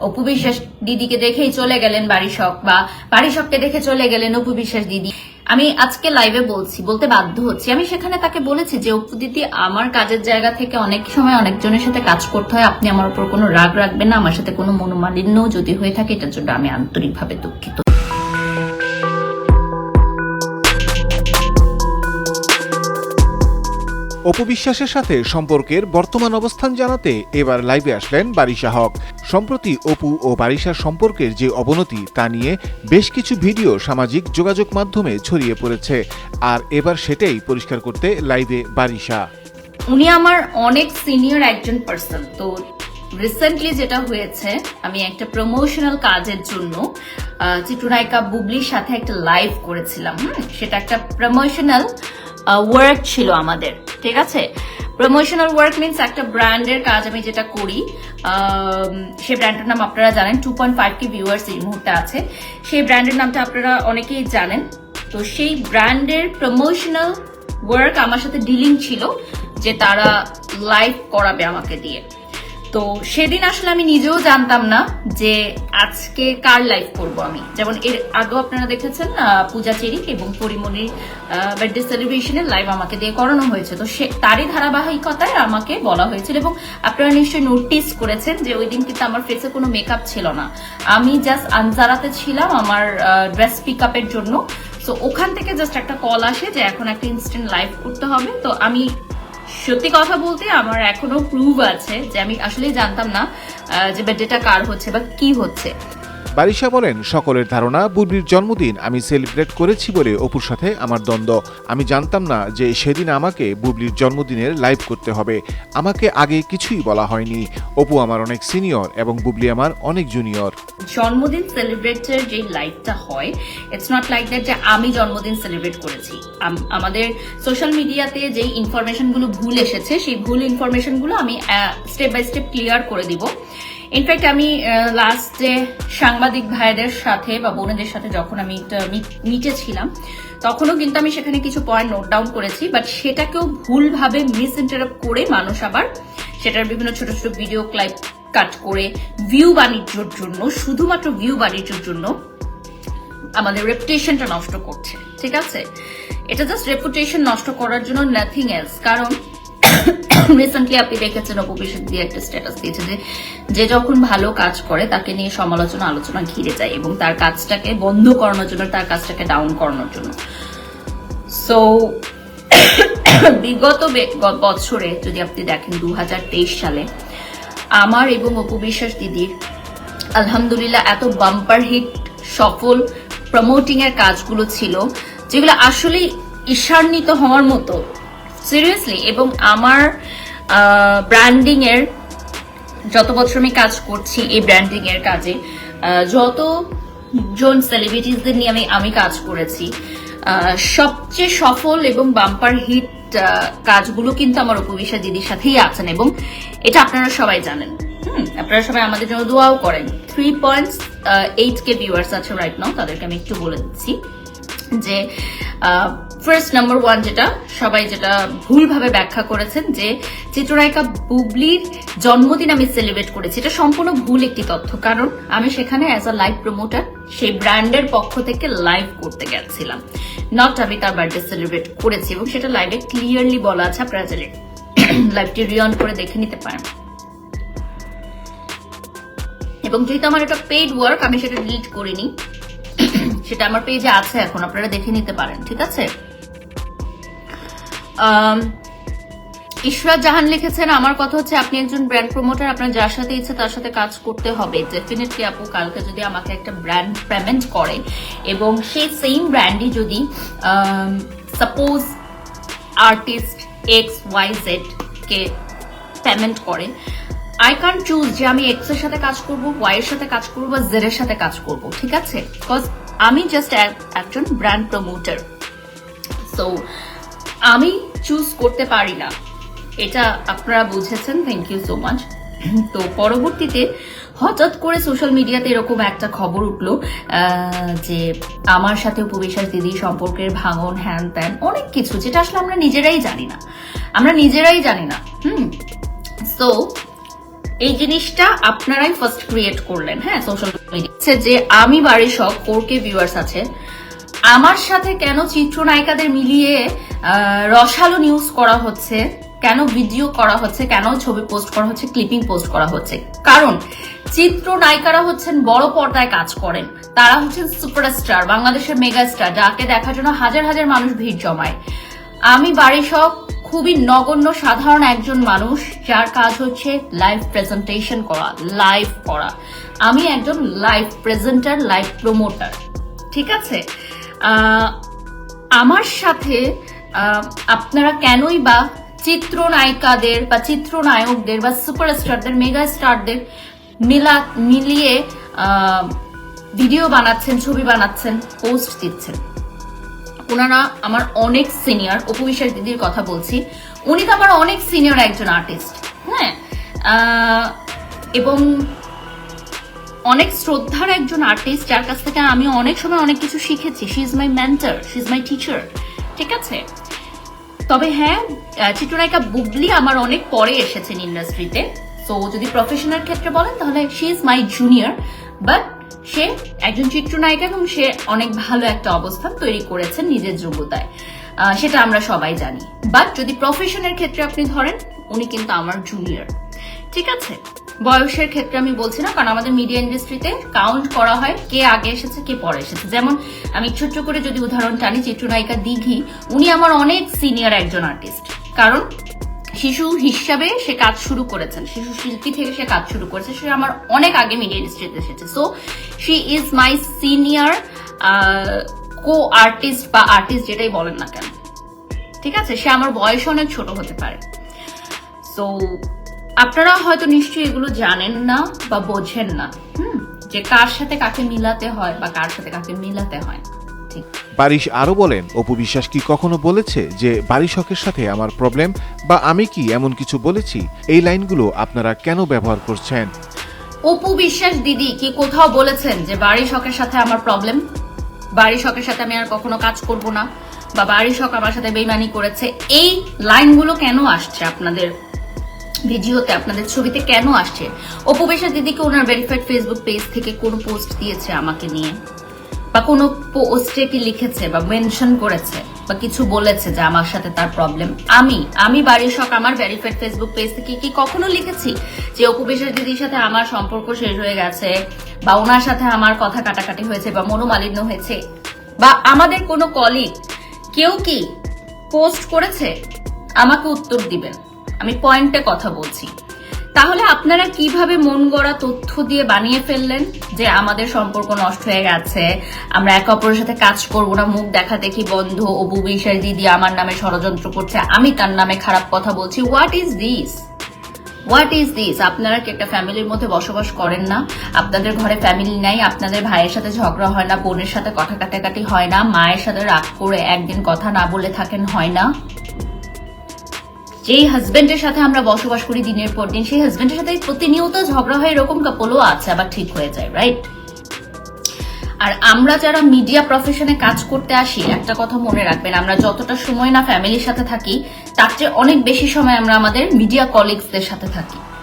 অপু বিশ্বাস দিদিকে দেখেই চলে গেলেন বাড়ি শখ বা বাড়ি শখকে দেখে চলে গেলেন অপু বিশ্বাস দিদি। আমি আজকে লাইভে বলছি, বলতে বাধ্য হচ্ছি। আমি সেখানে তাকে বলেছি যে, অপু দিদি, আমার কাজের জায়গা থেকে অনেক সময় অনেকজনের সাথে কাজ করতে হয়। আপনি আমার উপর কোনো রাগ রাখবেন না। আমার সাথে কোনো মনোমালিন্য যদি হয়ে থাকে, এটার জন্য আমি আন্তরিকভাবে দুঃখিত। অপু বিশ্বাসের সাথে সম্পর্কের বর্তমান অবস্থান জানাতে এবার লাইভে আসলেন বারিশা হক। সম্প্রতি অপু ও বারিশার সম্পর্কের যে অবনতি তা নিয়ে বেশ কিছু ভিডিও সামাজিক যোগাযোগ মাধ্যমে ছড়িয়ে পড়েছে। আর এবার সেটাই পরিষ্কার করতে লাইভে বারিশা। উনি আমার অনেক সিনিয়র একজন পার্সন। তো রিসেন্টলি যেটা হয়েছে, আমি একটা প্রমোশনাল কাজের জন্য চিত্রনায়িকা বুবলির সাথে একটা লাইভ করেছিলাম। সেটা একটা প্রমোশনাল ওয়ার্ক ছিল আমাদের, ঠিক আছে? প্রমোশনাল ওয়ার্ক মিনস একটা ব্র্যান্ডের কাজ আমি যেটা করি সে ব্র্যান্ডের নাম আপনারা জানেন two point five K viewers এই মুহূর্তে আছে। সেই ব্র্যান্ডের নামটা আপনারা অনেকেই জানেন। তো সেই ব্র্যান্ডের প্রমোশনাল ওয়ার্ক আমার সাথে ডিলিং ছিল, যে তারা লাইভ করাবে আমাকে দিয়ে। তো সেদিন আসলে আমি নিজেও জানতাম না যে আজকে কার লাইভ করব আমি। যেমন এর আগেও আপনারা দেখেছেন পূজা চেরি এবং পরিমণির বার্থডে সেলিব্রেশনের লাইভ আমাকে দিয়ে করানো হয়েছে। তো সে, তারই ধারাবাহিকতায় আমাকে বলা হয়েছিল এবং আপনারা নিশ্চয়ই নোটিস করেছেন যে ওই দিন কিন্তু আমার ফেসে কোনো মেকআপ ছিল না। আমি জাস্ট আনজারাতে ছিলাম আমার ড্রেস পিক আপের জন্য। তো ওখান থেকে জাস্ট একটা কল আসে যে এখন একটা ইনস্ট্যান্ট লাইভ করতে হবে। তো আমি সত্যি কথা বলতে আমার এখনও প্রুভ আছে যে আমি আসলে জানতাম না যে বার্থডেটা কার হচ্ছে বা কি হচ্ছে। বারিশা বলেন, সকলের ধারণা বুবলির জন্মদিন আমি সেলিব্রেট করেছি বলে অপুর সাথে আমার দ্বন্দ্ব। আমি জানতাম না যে সেদিন আমাকে বুবলির জন্মদিনের লাইভ করতে হবে। আমাকে আগে কিছুই বলা হয়নি। অপু আমার অনেক সিনিয়র এবং বুবলি আমার অনেক জুনিয়র। জন্মদিন সেলিব্রেটের যে লাইভটা হয় ইটস নট লাইক দ্যাট যে আমি জন্মদিন সেলিব্রেট করেছি। আমাদের সোশ্যাল মিডিয়াতে যে ইনফরমেশনগুলো ভুল এসেছে, সেই ভুল ইনফরমেশনগুলো আমি স্টেপ বাই স্টেপ ক্লিয়ার করে দিব। ইনফ্যাক্ট আমি লাস্টে সাংবাদিক ভাইদের সাথে বা বোনেদের সাথে যখন আমি মিটে ছিলাম, তখনও কিন্তু আমি সেখানে কিছু পয়েন্ট নোট ডাউন করেছি বাট সেটাকেও ভুলভাবে মিস ইন্টারাপ্ট করে মানুষ আবার সেটার বিভিন্ন ছোট ছোট ভিডিও ক্লাইপ কাট করে ভিউ বাণিজ্যর জন্য, শুধুমাত্র ভিউ বাণিজ্যর জন্য আমাদের রেপুটেশনটা নষ্ট করছে। ঠিক আছে? এটা জাস্ট রেপুটেশন নষ্ট করার জন্য নাথিং এলস কারণ রিসেন্টলি আপনি দেখেছেন অপবিশ্বাস দিয়ে একটা স্ট্যাটাস দিয়েছে যে যে যখন ভালো কাজ করে, তাকে নিয়ে সমালোচনা, আলোচনা ঘিরে যায় এবং তার কাজটাকে বন্ধ করানোর জন্য, তার কাজটাকে ডাউন করানোর জন্য। সো বিগত বছরে যদি আপনি দেখেন দু হাজার তেইশ সালে, আমার এবং অপু বিশ্বাস দিদির আলহামদুলিল্লাহ এত বাম্পার হিট সফল প্রমোটিং এর কাজগুলো ছিল, যেগুলো আসলে ঈর্ষান্বিত হওয়ার মতো। সিরিয়াসলি এবং আমার ব্র্যান্ডিং এর যত বছর আমি কাজ করছি এই ব্র্যান্ডিং এর কাজে যত জন সেলিব্রিটিসদের নিয়ে আমি আমি কাজ করেছি সবচেয়ে সফল এবং বাম্পার হিট কাজগুলো কিন্তু আমার উপবিশা দিদির সাথেই আছেন এবং এটা আপনারা সবাই জানেন। হুম, আপনারা সবাই আমাদের জন্য দোয়াও করেন। Three point eight K viewers আছে রাইট নাও তাদেরকে আমি একটু বলে দিচ্ছি যে ফার্স্ট নাম্বার ওয়ান যেটা, সবাই যেটা ভুলভাবে ব্যাখ্যা করেছেন যে চিত্রনায়িকা বুবলির জন্মদিন আমি সেলিব্রেট করেছি। এটা সম্পূর্ণ ভুল একটি তথ্য, কারণ আমি সেখানে অ্যাজ আ লাইভ প্রমোটার সেই ব্র্যান্ডের পক্ষ থেকে লাইভ করতে গেছিলাম। নট আমি তার বার্থডে সেলিব্রেট করেছি এবং সেটা লাইভে ক্লিয়ারলি বলা আছে, আপনারা চাইলে লাইভটি রিঅন করে দেখে নিতে পারেন। এবং যেহেতু আমার এটা পেইড ওয়ার্ক আমি সেটা ডিলিট করিনি। সেটা আমার পেজে আছে এখন, আপনারা দেখে নিতে পারেন, ঠিক আছে? ইশরাত জাহান লিখেছেন, আমার কথা হচ্ছে আপনি একজন ব্র্যান্ড প্রমোটার আপনার যার সাথে ইচ্ছে তার সাথে কাজ করতে হবে। ডেফিনেটলি আপু, কালকে যদি আমাকে একটা ব্র্যান্ড পেমেন্ট করে এবং সেই সেম ব্র্যান্ডই যদি suppose artist X Y Z কে পেমেন্ট করে আই কান চুজ যে আমি এক্সের সাথে কাজ করব ওয়াই এর সাথে কাজ করব বা জেড এর সাথে কাজ করব, ঠিক আছে? বিকজ আমি জাস্ট একজন ব্র্যান্ড প্রমোটার সো আমি চুজ করতে পারি না। এটা আপনারা বুঝেছেন থ্যাংক ইউ সো মাচ তো পরবর্তীতে হঠাৎ করে সোশ্যাল মিডিয়াতে এরকম একটা খবর উঠল যে আমার সাথে উপবিশ্বাস দিদি সম্পর্কের ভাঙন হ্যান ত্যান অনেক কিছু, যেটা আসলে আমরা নিজেরাই জানি না। আমরা নিজেরাই জানি না, হুম? সো এই জিনিসটা আপনারাই ফার্স্ট ক্রিয়েট করলেন হ্যাঁ সোশ্যাল মিডিয়া যে আমি বাড়ির সব ফোর কে ভিউয়ার্স আছে আমার সাথে কেন চিত্রনায়িকাদের মিলিয়ে রসালো নিউজ করা হচ্ছে, কেন ভিডিও করা হচ্ছে, কেন ছবি পোস্ট করা হচ্ছে ক্লিপিং পোস্ট করা হচ্ছে? কারণ, চিত্রনায়িকারা হচ্ছেন বড় পর্দায় কাজ করেন। তারা হচ্ছেন সুপারস্টার বাংলাদেশের মেগা স্টার যাকে দেখার জন্য হাজার হাজার মানুষ ভিড় জমায়। আমি বাড়ি সব খুবই নগণ্য, সাধারণ একজন মানুষ, যার কাজ হচ্ছে লাইভ প্রেজেন্টেশন করা লাইভ করা। আমি একজন লাইভ প্রেজেন্টার লাইভ প্রমোটার ঠিক আছে? আমার সাথে আপনারা কেনই বা চিত্রনায়িকাদের বা চিত্রনায়কদের বা সুপারস্টারদের মেগা স্টারদের মিলা, মিলিয়ে ভিডিও বানাচ্ছেন, ছবি বানাচ্ছেন, পোস্ট দিচ্ছেন। ওনারা আমার অনেক সিনিয়র, অপু বিশ্বাস দিদির কথা বলছি, উনি তো আমার অনেক সিনিয়র একজন আর্টিস্ট হ্যাঁ? এবং অনেক শ্রদ্ধার একজন আর্টিস্ট যার কাছ থেকে আমি অনেক সময় অনেক কিছু শিখেছি। She is my mentor she is my teacher ঠিক আছে? তবে হ্যাঁ চিত্রনায়িকা বুবলি আমার অনেক পরে এসেছেন ইন্ডাস্ট্রিতে তো যদি প্রফেশনাল ক্ষেত্রে বলেন, তাহলে she is my junior but সে একজন চিত্রনায়িকা এবং সে অনেক ভালো একটা অবস্থান তৈরি করেছেন নিজের যোগ্যতায়। সেটা আমরা সবাই জানি। বাট যদি প্রফেশনের ক্ষেত্রে আপনি ধরেন, উনি কিন্তু আমার জুনিয়র ঠিক আছে? বয়সের ক্ষেত্রে আমি বলছি না, কারণ আমাদের মিডিয়া ইন্ডাস্ট্রিতে কাউন্ট করা হয় কে আগে এসেছে, কে পরে এসেছে। যেমন আমি ছোট্ট করে যদি উদাহরণ টানি, চিত্রনায়িকা দিঘি, উনি আমার অনেক সিনিয়র একজন আর্টিস্ট কারণ শিশু হিসাবে সে কাজ শুরু করেছেন, শিশু শিল্পী থেকে সে কাজ শুরু করেছে, সে আমার অনেক আগে মিডিয়া ইন্ডাস্ট্রিতে এসেছে। So she is my senior co artist বা আর্টিস্ট যেটাই বলেন না কেন। ঠিক আছে? সে আমার বয়স অনেক ছোট হতে পারে। সো আপনারা হয়তো নিশ্চয়ই এগুলো জানেন না বা বোঝেন না হুম? যে কার সাথে কাকে মিলাতে হয় বা কার সাথে কাকে মিলাতে হয় ঠিক। বারিশ আরও বলেন অপু বিশ্বাস কি কখনো বলেছে যে বারিশকের সাথে আমার প্রবলেম বা আমি কি এমন কিছু বলেছি? এই লাইনগুলো আপনারা কেন ব্যবহার করছেন? অপু বিশ্বাস দিদি কি কোথাও বলেছেন যে বাড়ি শখের সাথে আমার প্রবলেম বাড়ি শখের সাথে আমি আর কখনো কাজ করব না বা বাড়ি শখ আমার সাথে বেইমানি করেছে? এই লাইনগুলো কেন আসছে আপনাদের ভিডিওতে আপনাদের ছবিতে কেন আসছে? অপু বিশ্বাস দিদিকে ওনার ভেরিফাইড ফেসবুক পেজ থেকে কোনো পোস্ট দিয়েছে আমাকে নিয়ে? বা কোনো পোস্টে কি লিখেছে বা মেনশন করেছে? বা কিছু বলেছে যে আমার সাথে তার প্রবলেম আমি আমি বাড়ির শখ আমার ভেরিফাইড ফেসবুক পেজ থেকে কি কখনো লিখেছি? যে অপু দিদির সাথে আমার সম্পর্ক শেষ হয়ে গেছে, বা ওনার সাথে আমার কথা কাটাকাটি হয়েছে, বা মনোমালিন্য হয়েছে? বা আমাদের কোনো কলিগ কেউ কি পোস্ট করেছে? আমাকে উত্তর দিবেন। আমি পয়েন্টে কথা বলছি। তাহলে আপনারা কীভাবে মন গড়া তথ্য দিয়ে বানিয়ে ফেললেন যে আমাদের সম্পর্ক নষ্ট হয়ে গেছে, আমরা একে অপরের সাথে কাজ করব না, মুখ দেখা দেখি বন্ধ, ও বুবিশার দিদি আমার নামে ষড়যন্ত্র করছে, আমি তার নামে খারাপ কথা বলছি। What is this what is this আপনারা কি একটা ফ্যামিলির মধ্যে বসবাস করেন না? আপনাদের ঘরে ফ্যামিলি নাই, আপনাদের ভাইয়ের সাথে ঝগড়া হয় না, বোনের সাথে কথা কাটাকাটি হয় না, মায়ের সাথে রাগ করে একদিন কথা না বলে থাকেন হয় না? যেই হাজবেন্ডের সাথে আমরা বসবাস করি দিনের পর দিন, সেই হাজবেন্ডের সাথে প্রতিনিয়ত ঝগড়া হয় এরকম কাপলও আছে, আবার ঠিক হয়ে যায় রাইট আর আমরা যারা মিডিয়া প্রফেশনে কাজ করতে আসি, একটা কথা মনে রাখবেন, আমরা যতটা সময় না ফ্যামিলির সাথে থাকি, তার চেয়ে অনেক বেশি সময় আমরা আমাদের মিডিয়া কলিগসদের সাথে থাকি।